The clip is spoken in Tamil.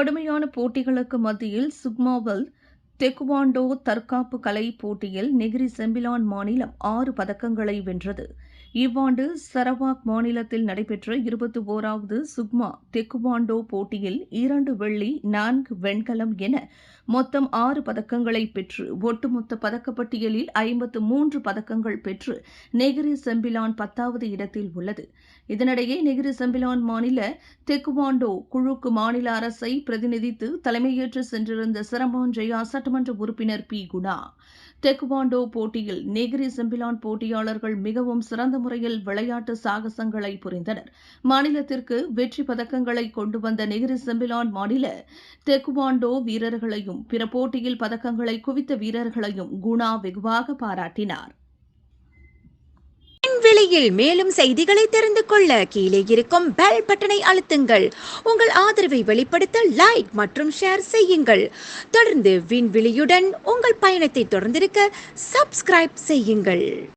கடுமையான போட்டிகளுக்கு மத்தியில் சுக்மாவில் தெக்குவாண்டோ தற்காப்பு கலை போட்டியில் நெகிரி செம்பிலான் மாநிலம் ஆறு பதக்கங்களை வென்றது. இவ்வாண்டு சரவாக் மாநிலத்தில் நடைபெற்ற இருபத்தி ஓராவது சுக்மா தெக்குவாண்டோ போட்டியில் இரண்டு வெள்ளி நான்கு வெண்கலம் என மொத்தம் ஆறு பதக்கங்களை பெற்று ஒட்டுமொத்த பதக்கப்பட்டியலில் ஐம்பத்து மூன்று பதக்கங்கள் பெற்று நெகிரி செம்பிலான் பத்தாவது இடத்தில் உள்ளது. இதனிடையே நெகிரி செம்பிலான் மாநில தெக்குவாண்டோ குழுக்கு மாநில அரசை பிரதிநிதித்து தலைமையேற்று சென்றிருந்த சிரமான் ஜெயா சட்டமன்ற உறுப்பினர் பி. குணா. தெக்குவாண்டோ போட்டியில் நெகிரி செம்பிலான் போட்டியாளர்கள் மிகவும் சிறந்த முறையில் விளையாட்டு சாகசங்களை புரிந்தனர். மாநிலத்திற்கு வெற்றி பதக்கங்களை கொண்டு வந்த நெகிரி செம்பிலான் மாநில தெக்குவாண்டோ வீரர்களையும் பிற போட்டியில் பதக்கங்களை குவித்த வீரர்களையும் குணா வெகுவாக பாராட்டினார். விலையில் மேலும் செய்திகளை தெரிந்து கொள்ள கீழே இருக்கும் பெல் பட்டனை அழுத்துங்கள். உங்கள் ஆதரவை வெளிப்படுத்த லைக் மற்றும் ஷேர் செய்யுங்கள். தொடர்ந்து விண்வெளியுடன் உங்கள் பயணத்தை தொடர்ந்திருக்க சப்ஸ்கிரைப் செய்யுங்கள்.